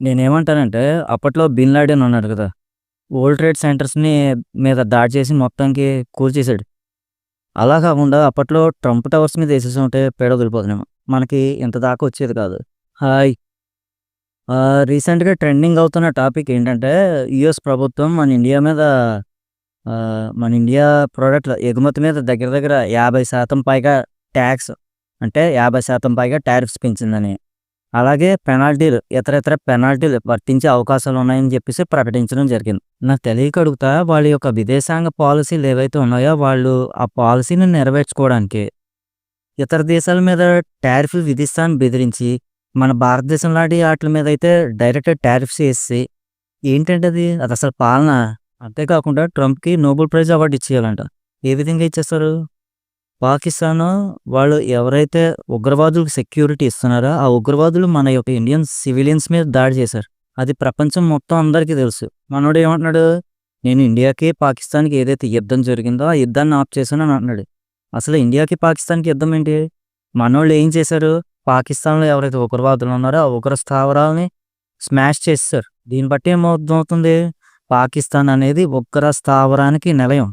నేనేమంటానంటే అప్పట్లో bin Laden ఉన్నాడు కదా! వరల్డ్ ట్రేడ్ సెంటర్స్‌ని మీద దాడి చేసి మొత్తానికి కూల్చేశాడు అలా కాకుండా అప్పట్లో ట్రంప్ టవర్స్ మీద ఏసేసుంటే పేడ వదిలిపోతున్నాము మనకి ఇంత దాకా వచ్చేది కాదు. హాయ్! రీసెంట్‌గా ట్రెండింగ్ అవుతున్న టాపిక్ ఏంటంటే యుఎస్ ప్రభుత్వం మన ఇండియా మీద మన ఇండియా ప్రోడక్ట్ ఎగుమతి మీద దగ్గర దగ్గర 50% పైగా ట్యాక్స్ అంటే 50% పైగా టారిఫ్స్ పెంచిందని. అలాగే పెనాల్టీలు ఇతర ఇతర పెనాల్టీలు వర్తించే అవకాశాలు ఉన్నాయని చెప్పేసి ప్రకటించడం జరిగింది. నాకు తెలియక అడుగుతా వాళ్ళ యొక్క విదేశాంగ పాలసీలు ఏవైతే ఉన్నాయో వాళ్ళు ఆ పాలసీని నెరవేర్చుకోవడానికి ఇతర దేశాల మీద టారిఫ్‌లు విధిస్తాను బెదిరించి మన భారతదేశం లాంటి వాటి మీద అయితే డైరెక్ట్ టారిఫ్స్ వేసి ఏంటంటే అది అది అసలు పాలన. అంతేకాకుండా ట్రంప్‌కి నోబెల్ ప్రైజ్ అవార్డు ఇచ్చేయాలంట. ఏ విధంగా ఇచ్చేస్తారు? పాకిస్తాన్ వాళ్ళు ఎవరైతే ఉగ్రవాదులకు సెక్యూరిటీ ఇస్తున్నారో ఆ ఉగ్రవాదులు మన యొక్క ఇండియన్ సివిలియన్స్ మీద దాడి చేశారు. అది ప్రపంచం మొత్తం అందరికీ తెలుసు. మనోడు ఏమంటున్నాడు? నేను ఇండియాకి, పాకిస్తాన్‌కి ఏదైతే యుద్ధం జరిగిందో ఆ యుద్ధాన్ని ఆప్ అని అంటున్నాడు. అసలు ఇండియాకి, పాకిస్తాన్‌కి యుద్ధం ఏంటి? మనోళ్ళు ఏం చేశారు? పాకిస్తాన్‌లో ఎవరైతే ఉగ్రవాదులు ఉన్నారో ఆ ఉగ్ర స్థావరాలని స్మాష్ చేస్తారు దీన్ని బట్టి ఏమవుతుంది పాకిస్తాన్ అనేది ఉగ్ర స్థావరానికి నిలయం.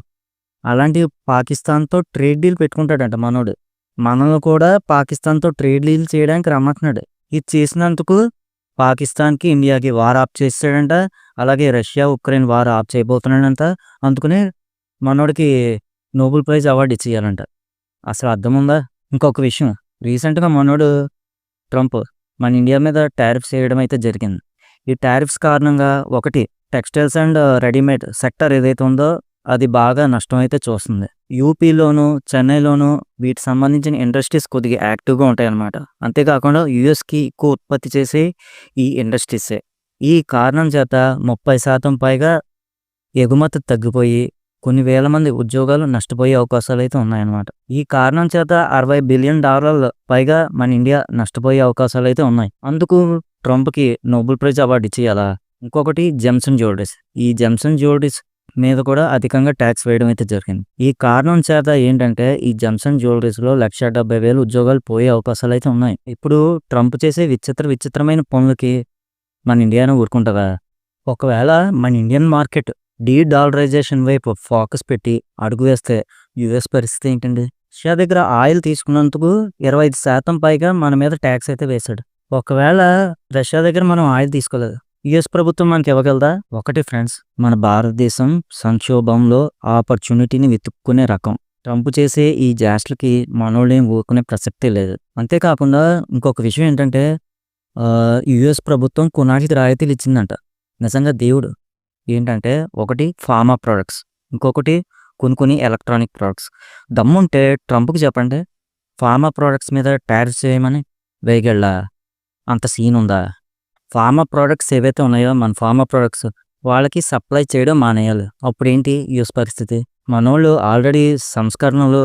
అలాంటి పాకిస్తాన్‌తో ట్రేడ్ డీల్ పెట్టుకుంటాడంట మనోడు. మనల్ని కూడా పాకిస్తాన్‌తో ట్రేడ్ డీల్ చేయడానికి రమ్మంటున్నాడు. ఇది చేసినందుకు పాకిస్తాన్‌కి, ఇండియాకి వార్ ఆప్ చేస్తాడంట అలాగే రష్యా, ఉక్రెయిన్ వార్ ఆప్ చేయబోతున్నాడంట. అందుకనే మనోడికి నోబెల్ ప్రైజ్ అవార్డు ఇచ్చేయాలంట. అసలు అర్థముందా? ఇంకొక విషయం రీసెంట్‌గా మనోడు ట్రంప్ మన ఇండియా మీద టారిఫ్స్ వేయడం అయితే జరిగింది. ఈ టారిఫ్స్ కారణంగా ఒకటి టెక్స్టైల్స్ అండ్ రెడీమేడ్ సెక్టార్ ఏదైతే ఉందో అది బాగా నష్టం అయితే చూస్తుంది. యూపీలోను, చెన్నైలోను వీటికి సంబంధించిన ఇండస్ట్రీస్ కొద్దిగా యాక్టివ్‌గా ఉంటాయన్నమాట. అంతేకాకుండా యూఎస్‌కి ఎక్కువ ఉత్పత్తి చేసే ఈ ఇండస్ట్రీసే. ఈ కారణం చేత 30% పైగా ఎగుమతి తగ్గిపోయి కొన్ని వేల మంది ఉద్యోగాలు నష్టపోయే అవకాశాలు అయితే ఉన్నాయన్నమాట. ఈ కారణం చేత 60 బిలియన్ డాలర్ల పైగా మన ఇండియా నష్టపోయే అవకాశాలు అయితే ఉన్నాయి. అందుకు ట్రంప్‌కి నోబెల్ ప్రైజ్ అవార్డు ఇచ్చేయాలా? ఇంకొకటి జెమ్సన్ జ్యువెలరీస్. ఈ జెమ్సన్ జ్యువెలరీస్ మీద కూడా అధికంగా ట్యాక్స్ వేయడం అయితే జరిగింది. ఈ కారణం చేత ఏంటంటే ఈ జెమ్సన్ జ్యువెలరీస్‌లో 1,70,000 ఉద్యోగాలు పోయే అవకాశాలు అయితే ఉన్నాయి. ఇప్పుడు ట్రంప్ చేసే విచిత్ర విచిత్రమైన పనులకి మన ఇండియాను ఊరుకుంటారా ఒకవేళ మన ఇండియన్ మార్కెట్ డీ డాలరైజేషన్ వైపు ఫోకస్ పెట్టి అడుగు వేస్తే యూఎస్ పరిస్థితి ఏంటండి? రష్యా దగ్గర ఆయిల్ తీసుకున్నందుకు 25% పైగా మన మీద ట్యాక్స్ అయితే వేశాడు. ఒకవేళ రష్యా దగ్గర మనం ఆయిల్ తీసుకోలేదు. యుఎస్ ప్రభుత్వం మనకి ఇవ్వగలదా? ఒకటి ఫ్రెండ్స్ మన భారతదేశం సంక్షోభంలో ఆపర్చునిటీని వెతుక్కునే రకం. ట్రంప్ చేసే ఈ జాస్ట్లకి మనోళ్ళేం ఊరుకునే ప్రసక్తే లేదు. అంతేకాకుండా ఇంకొక విషయం ఏంటంటే యుఎస్ యూఎస్ ప్రభుత్వం కొనాటికి రాయితీలు ఇచ్చిందంట. నిజంగా దేవుడు. ఏంటంటే ఒకటి ఫార్మా ప్రొడక్ట్స్. ఇంకొకటి కొన్ని కొన్ని ఎలక్ట్రానిక్ ప్రోడక్ట్స్ దమ్ముంటే ట్రంప్‌కి చెప్పండి. ఫార్మా ప్రొడక్ట్స్ మీద ట్యారిఫ్ చేయమని వేయగలడా? అంత సీన్ ఉందా? ఫార్మా ప్రొడక్ట్స్ ఏవైతే ఉన్నాయో మన ఫార్మా ప్రొడక్ట్స్ వాళ్ళకి సప్లై చేయడం మానేయాలి. అప్పుడేంటి యూస్ పరిస్థితి? మనోళ్ళు ఆల్రెడీ సంస్కరణలు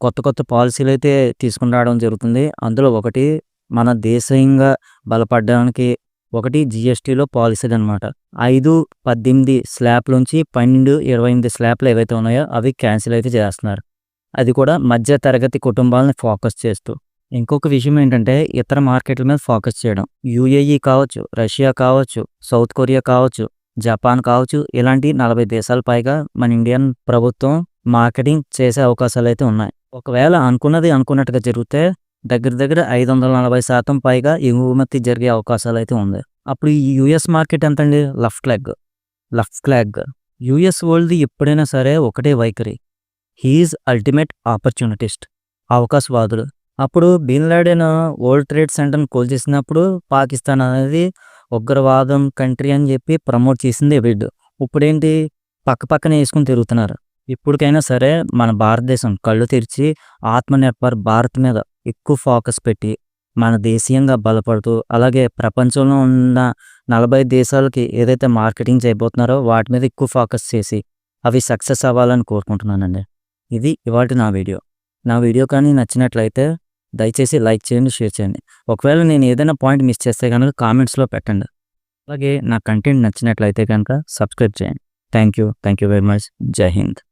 కొత్త కొత్త పాలసీలు అయితే తీసుకుని రావడం జరుగుతుంది. అందులో ఒకటి మన దేశీయంగా బలపడడానికి ఒకటి జిఎస్టీలో పాలసీలు అనమాట ఐదు పద్దెనిమిది స్లాబ్‌లోంచి 12, 28 స్లాబ్‌లు ఏవైతే ఉన్నాయో అవి క్యాన్సిల్ అయితే చేస్తున్నారు. అది కూడా మధ్య తరగతి కుటుంబాలను ఫోకస్ చేస్తూ. ఇంకొక విషయం ఏంటంటే ఇతర మార్కెట్ల మీద ఫోకస్ చేయడం. యూఏఈ కావచ్చు, రష్యా కావచ్చు, సౌత్ కొరియా కావచ్చు, జపాన్ కావచ్చు ఇలాంటి 40 దేశాల పైగా మన ఇండియన్ ప్రభుత్వం మార్కెటింగ్ చేసే అవకాశాలు అయితే ఉన్నాయి. ఒకవేళ అనుకున్నది అనుకున్నట్టుగా జరిగితే దగ్గర దగ్గర 540% పైగా ఎగుమతి జరిగే అవకాశాలు అయితే ఉంది. అప్పుడు ఈ యూఎస్ మార్కెట్ ఎంతండి? Left leg. Left leg. US world ఎప్పుడైనా సరే ఒకటే వైఖరి. He is ultimate opportunist. అవకాశవాదుడు. అప్పుడు బిన్ లాడెన్ వరల్డ్ ట్రేడ్ సెంటర్‌ని కూల్చేసినప్పుడు పాకిస్తాన్ అనేది ఉగ్రవాదం కంట్రీ అని చెప్పి ప్రమోట్ చేసింది వీడు. ఇప్పుడేంటి పక్క పక్కనే వేసుకుని తిరుగుతున్నారు. ఇప్పటికైనా సరే మన భారతదేశం కళ్ళు తెరిచి ఆత్మనిర్భర్ భారత్ మీద ఎక్కువ ఫోకస్ పెట్టి మన దేశీయంగా బలపడుతూ అలాగే ప్రపంచంలో ఉన్న 40 దేశాలకి ఏదైతే మార్కెటింగ్ చేయబోతున్నారో వాటి మీద ఎక్కువ ఫోకస్ చేసి అవి సక్సెస్ అవ్వాలని కోరుకుంటున్నానండి. ఇది ఇవాటి నా వీడియో. నా వీడియో కానీ నచ్చినట్లయితే దయచేసి లైక్ చేయండి, షేర్ చేయండి. ఒకవేళ నేను ఏదైనా పాయింట్ మిస్ చేస్తే కనుక కామెంట్స్‌లో పెట్టండి. అలాగే నా కంటెంట్ నచ్చినట్లయితే కనుక సబ్స్క్రైబ్ చేయండి. Thank you. Thank you very much. జై హింద్.